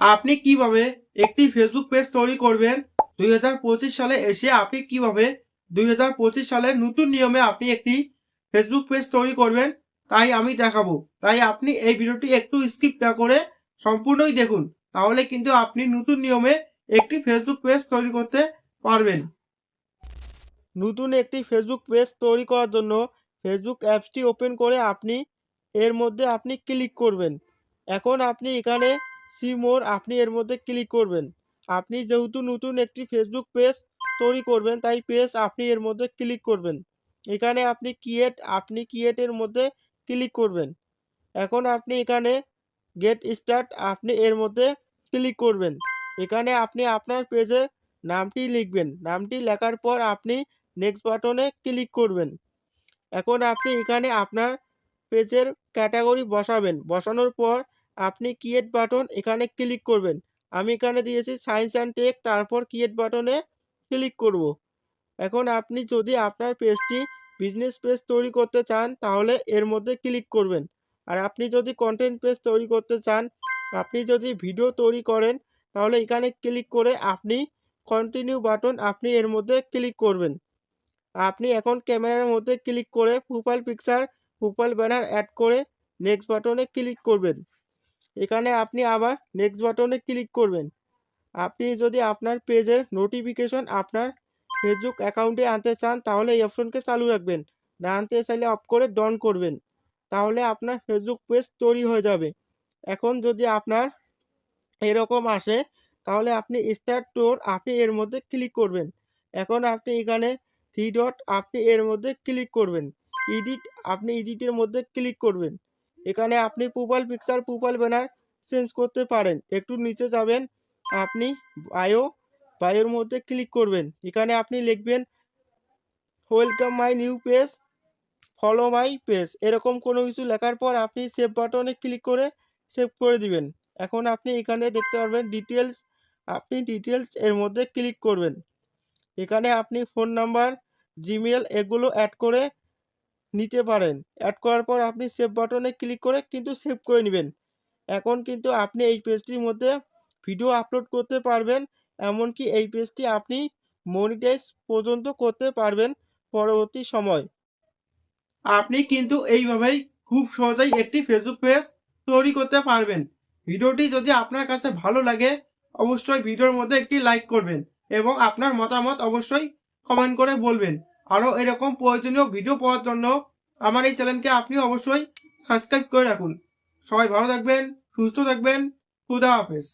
আপনি কীভাবে একটি ফেসবুক পেজ তৈরি করবেন? দুই হাজার পঁচিশ সালে এসে আপনি কীভাবে দুই সালের নতুন নিয়মে আপনি একটি ফেসবুক পেজ তৈরি করবেন? তাই আমি দেখাবো। তাই আপনি এই ভিডিওটি একটু স্কিপ না করে সম্পূর্ণই দেখুন। তাহলে কিন্তু আপনি নতুন নিয়মে একটি ফেসবুক পেজ তৈরি করতে পারবেন। নতুন একটি ফেসবুক পেজ তৈরি করার জন্য ফেসবুক অ্যাপসটি ওপেন করে আপনি এর মধ্যে আপনি ক্লিক করবেন। এখন আপনি এখানে সি মোর আপনি এর মধ্যে ক্লিক করবেন। আপনি যেহেতু নতুন একটি ফেসবুক পেজ তৈরি করবেন, তাই পেজ আপনি এর মধ্যে ক্লিক করবেন। এখানে আপনি ক্রিয়েট আপনি ক্রিয়েটের মধ্যে ক্লিক করবেন। এখন আপনি এখানে গেট স্টার্ট আপনি এর মধ্যে ক্লিক করবেন। এখানে আপনি আপনার পেজের নামটি লিখবেন। নামটি লেখার পর আপনি নেক্সট বাটনে ক্লিক করবেন। এখন আপনি এখানে আপনার পেজের ক্যাটাগরি বসাবেন। বসানোর পর আপনি ক্রিয়েট বাটন এখানে ক্লিক করবেন। আমি এখানে দিয়েছি সায়েন্স অ্যান্ড টেক তারপর ক্রিয়েট বাটনে ক্লিক করব। এখন আপনি যদি আপনার পেজটি বিজনেস পেজ তৈরি করতে চান, তাহলে এর মধ্যে ক্লিক করবেন। আর আপনি যদি কন্টেন্ট পেজ তৈরি করতে চান, আপনি যদি ভিডিও তৈরি করেন, তাহলে এখানে ক্লিক করে আপনি কন্টিনিউ বাটন আপনি এর মধ্যে ক্লিক করবেন। আপনি এখন ক্যামেরার মধ্যে ক্লিক করে profile picture profile banner add করে নেক্সট বাটনে ক্লিক করবেন। এখানে আপনি আবার নেক্সট বাটনে ক্লিক করবেন। আপনি যদি আপনার পেজের নোটিফিকেশন আপনার ফেসবুক অ্যাকাউন্টে আনতে চান, তাহলে এই অপশনকে চালু রাখবেন। না আনতে চাইলে অফ করে ডন করবেন। তাহলে আপনার ফেসবুক পেজ তৈরি হয়ে যাবে। এখন যদি আপনার এরকম আসে, তাহলে আপনি স্টার টোর আপনি এর মধ্যে ক্লিক করবেন। এখন আপনি এখানে থ্রি ডট আপনি এর মধ্যে ক্লিক করবেন। এডিট আপনি এডিটের মধ্যে ক্লিক করবেন। এখানে আপনি profile picture profile banner change করতে পারেন। একটু নিচে যাবেন, আপনি বায়ো বায়োর মধ্যে ক্লিক করবেন। এখানে আপনি লিখবেন welcome my new page follow my page এরকম কোনো কিছু লেখার পর আপনি সেভ বাটনে ক্লিক করে সেভ করে দিবেন। এখন আপনি এখানে দেখতে পারবেন ডিটেলস আপনি ডিটেলস এর মধ্যে ক্লিক করবেন। এখানে আপনি ফোন নাম্বার জিমেল এগুলো অ্যাড করে নিতে পারেন। অ্যাড করার পর আপনি সেভ বাটনে ক্লিক করে কিন্তু সেভ করে নেবেন। এখন কিন্তু আপনি এই পেজটির মধ্যে ভিডিও আপলোড করতে পারবেন, এমনকি এই পেজটি আপনি মনিটাইজ পর্যন্ত করতে পারবেন পরবর্তী সময়। আপনি কিন্তু এইভাবেই খুব সহজেই একটি ফেসবুক পেজ তৈরি করতে পারবেন। ভিডিওটি যদি আপনার কাছে ভালো লাগে, অবশ্যই ভিডিওর মধ্যে একটি লাইক করবেন এবং আপনার মতামত অবশ্যই কমেন্ট করে বলবেন। আরও এরকম প্রয়োজনীয় ভিডিও পাওয়ার জন্য আমার এই চ্যানেলকে আপনি অবশ্যই সাবস্ক্রাইব করে রাখুন। সবাই ভালো থাকবেন, সুস্থ থাকবেন, খুদা হাফেজ।